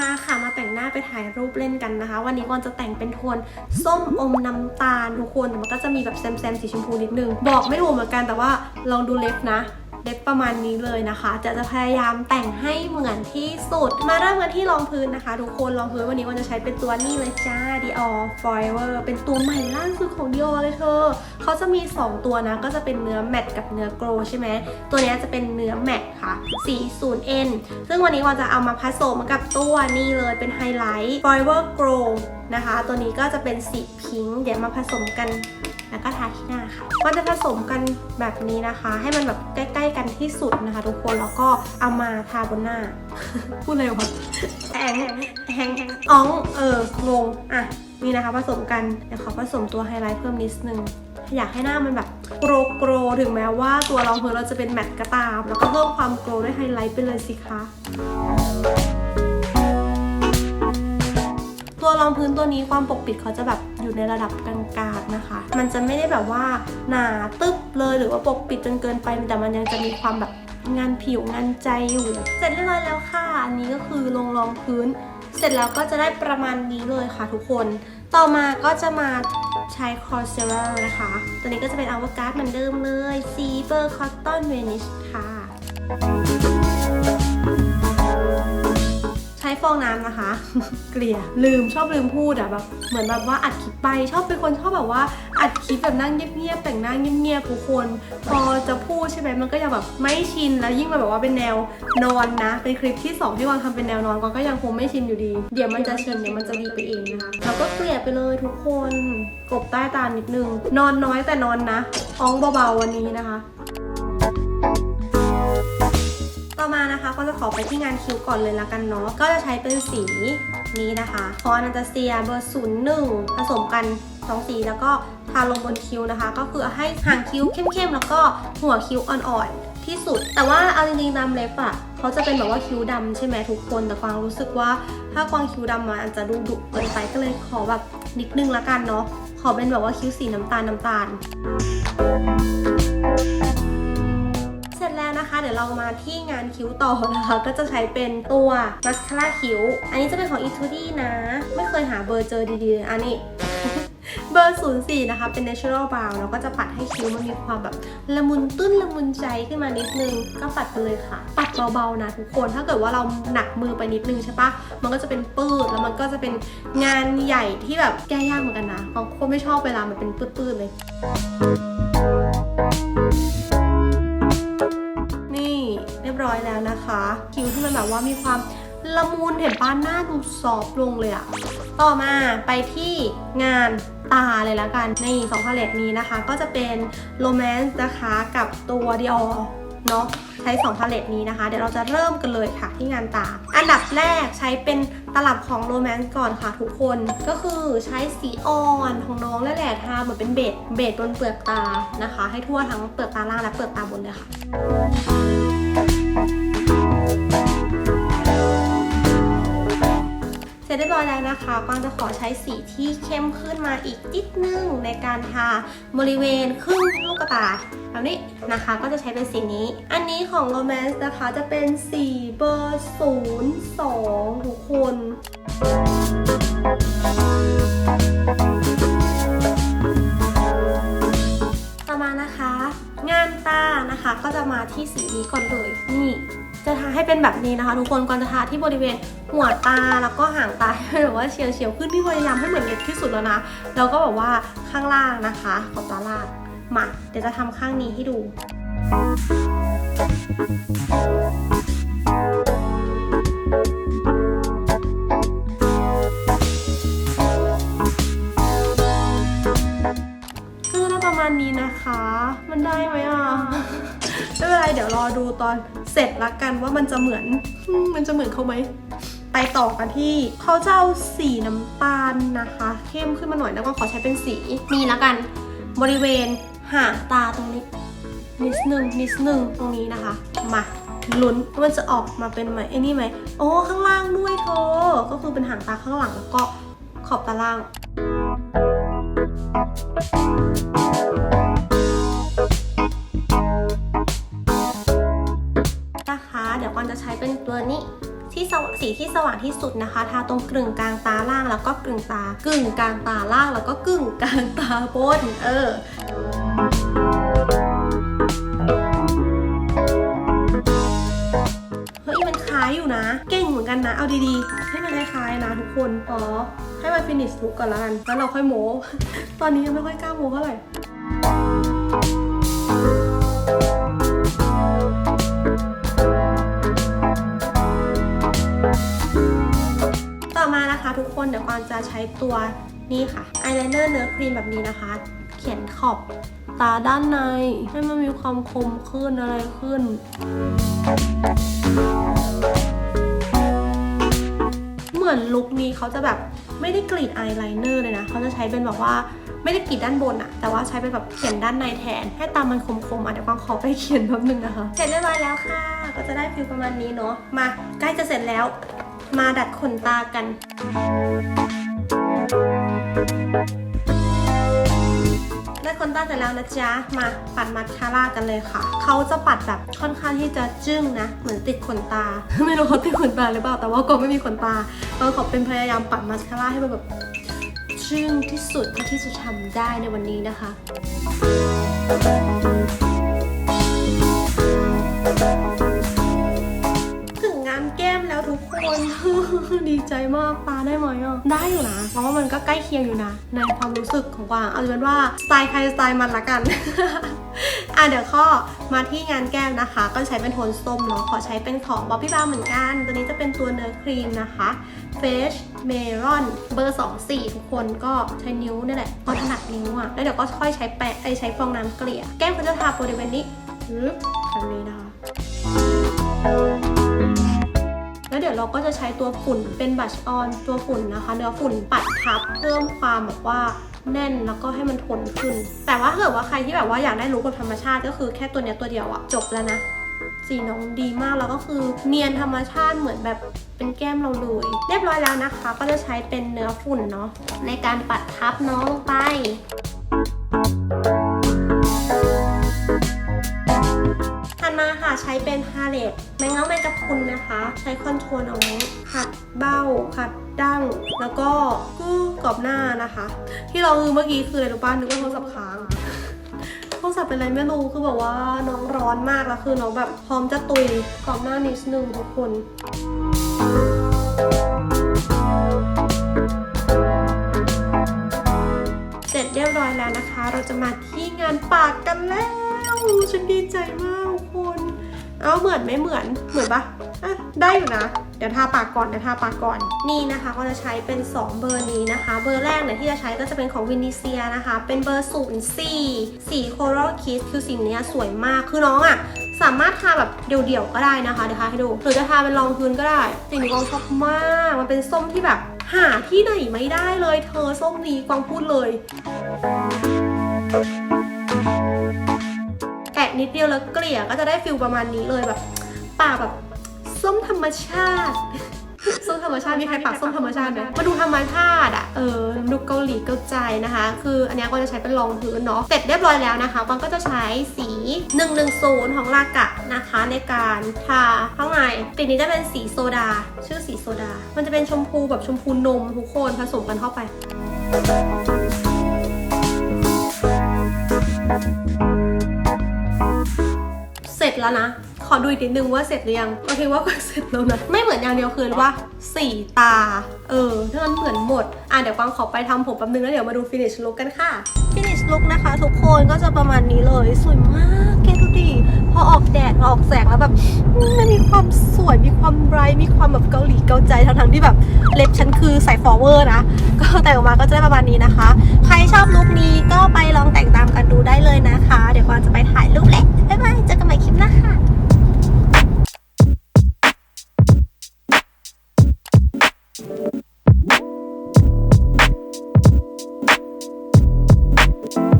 มาค่ะมาแต่งหน้าไปถ่ายรูปเล่นกันนะคะ วันนี้กอนจะแต่งเป็นโทนส้มอมน้ำตาลทุกคนแต่มันก็จะมีแบบแซมแซมสีชมพูนิดนึง บอกไม่ถูกเหมือนกันแต่ว่าลองดูเล็บนะ เล็บประมาณนี้เลยนะคะ จะจะพยายามแต่งให้เหมือนที่สุด มาเริ่มกันที่รองพื้นนะคะ ทุกคนรองพื้นวันนี้วันจะใช้เป็นตัวนี้เลยจ้า Dior Forever เป็นตัวใหม่ล่าสุดของ Dior เลยเธอเขาจะมี 2 ตัวนะ ก็จะเป็นเนื้อแมตต์กับเนื้อโกลใช่ไหมตัวนี้จะเป็นเนื้อแมตต์ค่ะ 40N ซึ่งวันนี้วันจะเอามาผสมกับตัวนี้เลยเป็นไฮไลท์ Forever Glow นะคะ ตัวนี้ก็จะเป็นสีพิงค์เดี๋ยวมาผสมกัน แล้วก็ทาที่หน้าค่ะมันจะผสมกันแบบนี้นะคะ ให้มันแบบใกล้ ๆ กันที่สุดนะคะ ทุกคนแล้วก็เอามาทาบนหน้า พูดอะไรวะแองแองอ๋องเอองงอะนี่นะคะผสมกันเดี๋ยวขอผสมตัวไฮไลท์เพิ่มนิดนึงอยากให้หน้ามันแบบโกรโกรถึงแม้ว่าตัวรองพื้นเราจะเป็นแมตต์ก็ตาม แล้วก็เพิ่มความโกรด้วยไฮไลท์ไปเลยสิคะ ตัวรองพื้นตัวนี้ความปกปิดเขาจะแบบอยู่ในระดับกลางๆนะคะ มันจะไม่ได้แบบว่าหนาตึ๊บเลยหรือว่าปกปิดจนเกินไป แต่มันยังจะมีความแบบงานผิวงานใจอยู่ เสร็จเรียบร้อยแล้วค่ะ อันนี้ก็คือลงรองพื้น เสร็จแล้วก็จะได้ประมาณนี้เลยค่ะทุกคน ต่อมาก็จะมาใช้คอร์เซอร์นะคะ ตัวนี้ก็จะเป็นอวกาศเหมือนเดิมเลยซีเบอร์คอตตอนเวนิชค่ะ ช้ฟองน้ำนะคะ เกลี่ยลืมชอบลืมพูดอะแบบเหมือนแบบว่าอัดคลิปไปชอบเป็นคนชอบแบบว่าอัดคลิปแบบนั่งเงียบๆแต่งหน้าเงียบๆทุกคน พอจะพูดใช่ไหมมันก็ยังแบบไม่ชินแล้วยิ่งมาแบบว่าเป็นแนวนอนนะ เป็นคลิปที่สองที่วางทำเป็นแนวนอนก็ยังคงไม่ชินอยู่ดี เดี๋ยวมันจะชินเดี๋ยวมันจะดีไปเองนะคะแล้วก็เกลี่ยไปเลยทุกคนกบใต้ตานิดนึงนอนน้อยแต่นอนนะอ้องเบาๆวันนี้นะคะ มานะคะก็จะขอไปที่งานคิ้วก่อนเลยละกันเนาะก็จะใช้เป็นสีนี้นะคะคอนอันตาเซียเบอร์ศูนย์หนึ่งผสมกันสองสีแล้วก็ทาลงบนคิ้วนะคะ ก็คือให้หางคิ้วเข้มๆแล้วก็หัวคิ้วอ่อนๆที่สุด แต่ว่าเอาจริงๆตามเล็บอะเขาจะเป็นแบบว่าคิ้วดำใช่ไหมทุกคนแต่กวางรู้สึกว่า ถ้ากวางคิ้วดำมาอาจจะดูดุเกินไปก็เลยขอแบบนิดนึงละกันเนาะขอเป็นแบบว่าคิ้วสีน้ำตาลน้ำตาล เรามาที่งานคิ้วต่อนะคะ ก็จะใช้เป็นตัวมัสคาร่าคิ้ว อันนี้จะเป็นของ e t u d i นะ ไม่เคยหาเบอร์เจอดีๆ อันนี้เบอร์ 04 นะคะ เป็น natural brown แล้วก็จะปัดให้คิ้วมันมีความแบบละมุนตื้นละมุนใจขึ้นมานิดนึง ก็ปัดไปเลยค่ะ ปัดเบาๆนะทุกคน ถ้าเกิดว่าเราหนักมือไปนิดนึงใช่ปะมันก็จะเป็นปื้ด แล้วมันก็จะเป็นงานใหญ่ที่แบบแก้ยากเหมือนกันนะบางคนไม่ชอบเวลามันเป็นปื้ดๆเลย แล้วนะคะ คิ้วที่มันแบบว่ามีความละมุนเห็นป้านหน้าดูซอฟลงเลยอะต่อมาไปที่งานตาเลยละกันในสองพาเลตนี้นะคะ ก็จะเป็น Romance นะคะกับตัว Dior เนาะใช้ 2 พาเลตนี้นะคะ เดี๋ยวเราจะเริ่มกันเลยค่ะที่งานตา อันดับแรกใช้เป็นตลับของ Romance ก่อนค่ะทุกคนก็คือใช้สีอ่อนของน้องนั่นแหละทาเหมือนเป็นเบสเบสบนเปลือกตานะคะ ให้ทั่วทั้งเปลือกตาล่างและเปลือกตาบนเลยค่ะ เสร็จเรียบร้อยแล้วนะคะกวางจะขอใช้สีที่เข้มขึ้นมาอีกนิดนึงในการทาบริเวณครึ่งลูกตาแบบนี้นะคะก็จะใช้เป็นสีนี้ อันนี้ของ Romance นะคะจะเป็นสีเบอร์ 02 ทุกคนต่อมานะคะ งานตานะคะก็จะมาที่สีนี้ก่อนเลยนี่ จะทาให้เป็นแบบนี้นะคะ ทุกคนก่อนจะทาที่บริเวณหัวตาแล้วก็หางตาให้แบบว่าเฉียวเฉียวขึ้นพี่พยายามให้เหมือนเล็กที่สุดแล้วนะแล้วก็แบบว่าข้างล่างนะคะขอบตาล่างมาเดี๋ยวจะทำข้างนี้ให้ดู เดี๋ยวรอดูตอนเสร็จละกันว่ามันจะเหมือนมันจะเหมือนเขาไหมไปต่อกันที่เขาจะเอาสีน้ำตาลนะคะ เข้มขึ้นมาหน่อยแล้วก็ขอใช้เป็นสีนี่ละกัน บริเวณหางตาตรงนี้นิดนึงนิดนึงตรงนี้นะคะ มาลุ้นว่ามันจะออกมาเป็นไหมไอ้นี่ไหมโอ้ข้างล่างด้วยเธอก็คือเป็นหางตาข้างหลังแล้วก็ขอบตาล่าง ใช้เป็นตัวนี้ที่สีที่สว่างที่สุดนะคะทาตรงกึ่งกลางตาล่างแล้วก็กึ่งตากึ่งกลางตาล่างแล้วก็กึ่งกลางตาบน เออเฮ้ยมันคล้ายอยู่นะ เก่งเหมือนกันนะ เอาดีๆ ให้มันคล้ายๆนะทุกคนอ๋อให้มันฟินิชลุกก่อนละกันแล้วเราค่อยโม้ ตอนนี้ยังไม่ค่อยกล้าโม้เท่าไหร่ ทุกคนจะใช้ตัวนี่ค่ะอายไลเนอร์เนื้อครีมแบบนี้นะคะ เขียนขอบตาด้านใน ให้มันมีความคมขึ้นอะไรขึ้น เหมือนลุคนี้เขาจะแบบไม่ได้กรีดอายไลเนอร์เลยนะ เขาจะใช้เป็นแบบว่าไม่ได้กรีดด้านบนอะแต่ว่าใช้เป็นแบบเขียนด้านในแทน ให้ตามันคมๆอะเดี๋ยวกวางขอไปเขียนแป๊บนึงนะคะ เสร็จเรียบร้อยแล้วค่ะ ก็จะได้ฟิลประมาณนี้เนาะ มาใกล้จะเสร็จแล้ว มาดัดขนตากัน ได้ขนตาเสร็จแล้วนะจ๊ะ มาปัดมัสคาร่ากันเลยค่ะ เขาจะปัดแบบค่อนข้างที่จะจึ้งนะ เหมือนติดขนตา ไม่รู้เขาติดขนตาหรือเปล่า แต่ว่าก็ไม่มีขนตาเราขอเป็นพยายามปัดมัสคาร่าให้มันแบบจึ้งที่สุดเท่าที่จะทำได้ในวันนี้นะคะ ดีใจมากปาได้ไหมอะได้อยู่นะ เพราะว่ามันก็ใกล้เคียงอยู่นะ ในความรู้สึกของกวางเอาเป็นว่าสไตล์ใครสไตล์มันละกันอะเดี๋ยวข้อมาที่งานแก้มนะคะ ก็ใช้เป็นโทนส้มเนาะขอใช้เป็นของบ๊อบบี้บาเหมือนกัน ตัวนี้จะเป็นตัวเนื้อครีมนะคะ Fresh Melon เบอร์ 24 ทุกคนก็ใช้นิ้วนี่แหละเพราะถนัดนิ้วอะแล้วเดี๋ยวก็ค่อยใช้แปะไอใช้ฟองน้ำเกลี่ย แก้มเขาจะทาบริเวณนี้ปึ๊บแบบนี้นะคะ แล้วเดี๋ยวเราก็จะใช้ตัวฝุ่นเป็นบัชออนตัวฝุ่นนะคะ เนื้อฝุ่นปัดทับเพิ่มความแบบว่าแน่นแล้วก็ให้มันทนขึ้น แต่ว่าถ้าเกิดว่าใครที่แบบว่าอยากได้ลุคแบบธรรมชาติก็คือแค่ตัวเนี้ยตัวเดียวอะจบแล้วนะสีน้องดีมากแล้วก็คือเนียนธรรมชาติเหมือนแบบเป็นแก้มเราเลยเรียบร้อยแล้วนะคะ ก็จะใช้เป็นเนื้อฝุ่นเนาะในการปัดทับน้องลงไป ช้เป็นพาเลตแมงเงาแมงกะพรุนนะคะ ใช้คอนโทรลเอาไว้ขัดเบ้าขัดดั้ง แล้วก็กู้กรอบหน้านะคะ ที่เราคือเมื่อกี้คืออะไรรู้ป้านึกว่าโทรศัพท์ค้างโทรศัพท์เป็นอะไรไม่รู้คือแบบว่าน้องร้อนมากแล้วคือน้องแบบพร้อมจะตุยกรอบหน้านิดนึงทุกคนเสร็จเรียบร้อยแล้วนะคะ เราจะมาที่งานปากกันแล้ว ฉันดีใจมาก เอาเหมือนไม่เหมือนเหมือนปะอะได้อยู่นะ เดี๋ยวทาปากก่อนเดี๋ยวทาปากก่อนนี่นะคะก็จะใช้เป็น 2 เบอร์นี้นะคะ เบอร์แรกเนี่ยที่จะใช้ก็จะเป็นของวินิเซียนะคะ เป็นเบอร์0 4สีโค r a l Kiss คือสีนี้สวยมากคือน้องอะ่ะสามารถทาแบบเดี่ยวๆก็ได้นะคะเดี๋ยวทาให้ดูหรือจะทาเป็นรองพื้นก็ได้สิ่งนี้กวางชอบมากมันเป็นส้มที่แบบหาที่ไหนไม่ได้เลย เธอส้มนี้กวางพูดเลย นิดเดียวแล้วเกลี่ยก็จะได้ฟิลประมาณนี้เลยแบบปากแบบส้มธรรมชาติ ส้มธรรมชาติมีใครปากส้มธรรมชาติไหมมาดูธรรมชาติอะเออดูเกาหลีเกาใจนะคะ คืออันนี้ก็จะใช้เป็นรองพื้นเนาะเสร็จเรียบร้อยแล้วนะคะกวางก็จะใช้สี 110 ของลากะนะคะ ในการทาข้างในสีนี้จะเป็นสีโซดา ชื่อสีโซดา มันจะเป็นชมพูแบบชมพูนมทุกคนผสมกันเข้าไป จแล้วนะ ขอดูอีกนิดนึงว่าเสร็จหรือยังโอเคว่าก็เสร็จแล้วนะ ไม่เหมือนอย่างเดียวคือว่าสีตา เออถ้ามันเหมือนหมด อะเดี๋ยวกวางขอไปทำผมแป๊บนึงแล้วเดี๋ยวมาดู finish look กันค่ะ finish look นะคะ ทุกคนก็จะประมาณนี้เลย สวยมากแกดูดิพ พอออกแดดออกแสงแล้วแบบมันมีความสวยมีความไบรท์มีความแบบเกาหลีเกาใจทั้งๆที่แบบเล็บฉันคือใส่ฟอร์เวอร์นะ ก็แต่งออกมาก็จะได้ประมาณนี้นะคะ ใครชอบลุคนี้ก็ไปลองแต่งตามกันดูได้เลยนะคะ เดี๋ยวกวางจะไปถ่ายรูปแหละบ๊ายบายเจอกันใหม่คลิปหน้าค่ะ